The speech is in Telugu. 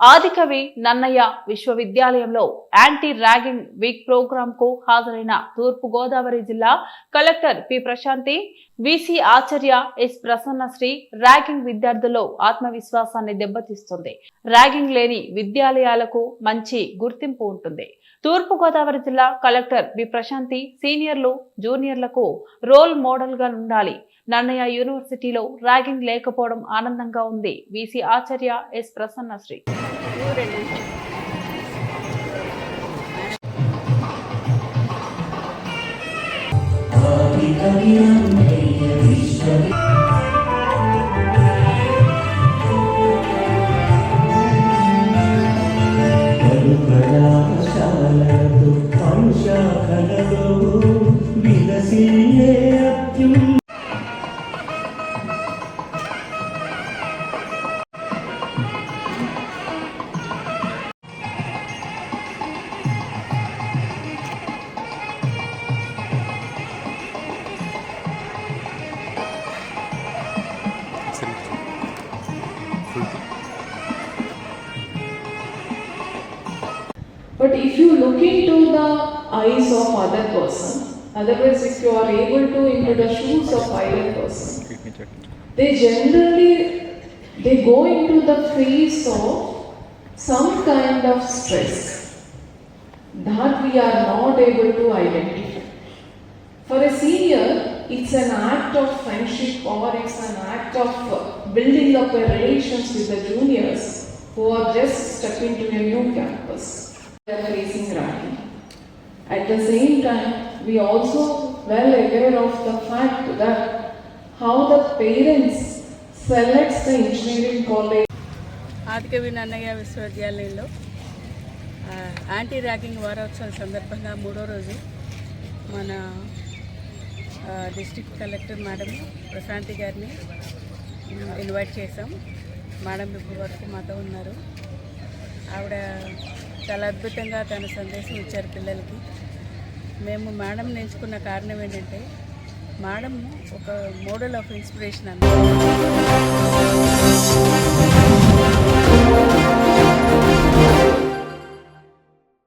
ఆదికవి నన్నయ్య విశ్వవిద్యాలయంలో యాంటీ ర్యాగింగ్ వీక్ ప్రోగ్రాం కు హాజరైన తూర్పు గోదావరి జిల్లా collector P Prashanti VC Acharya S Prasannasri ragging విద్యార్థుల్లో ఆత్మవిశ్వాసాన్ని దెబ్బతీస్తుంది. ర్యాగింగ్ లేని విద్యాలయాలకు మంచి గుర్తింపు ఉంటుంది. తూర్పుగోదావరి జిల్లా కలెక్టర్ బి ప్రశాంతి సీనియర్లు జూనియర్లకు రోల్ మోడల్గా ఉండాలి. నన్నయ్య యూనివర్సిటీలో ర్యాగింగ్ లేకపోవడం ఆనందంగా ఉంది. విసి ఆచార్య ఎస్ ప్రసన్నశ్రీ కళాశాలతో అంశాఖలలో విలసిల్లే అత్యుం But if you look into the eyes of other person, otherwise if you are able to into the shoes of other person, they generally they go into the phase of some kind of stress that we are not able to identify. For a senior, it's an act of friendship or it's an act of building up a relations with the juniors who are just stepping to a new campus. They are facing ragging. At the same time, we also well aware of the fact that how the parents selects the engineering college. Adikavi Nannayya విశ్వవిద్యాలయంలో యాంటీ ర్యాగింగ్ వారోత్సవాల సందర్భంగా మూడో రోజు మన డిస్టిక్ కలెక్టర్ మేడం ప్రశాంతి గారిని ఇన్వైట్ చేశాం. మేడం ఇప్పుడు వరకు మాతో ఉన్నారు. ఆవిడ చాలా అద్భుతంగా తన సందేశం ఇచ్చారు పిల్లలకి. మేము మేడం నేర్చుకున్న కారణం ఏంటంటే మేడం ఒక మోడల్ ఆఫ్ ఇన్స్పిరేషన్ అన్నమాట.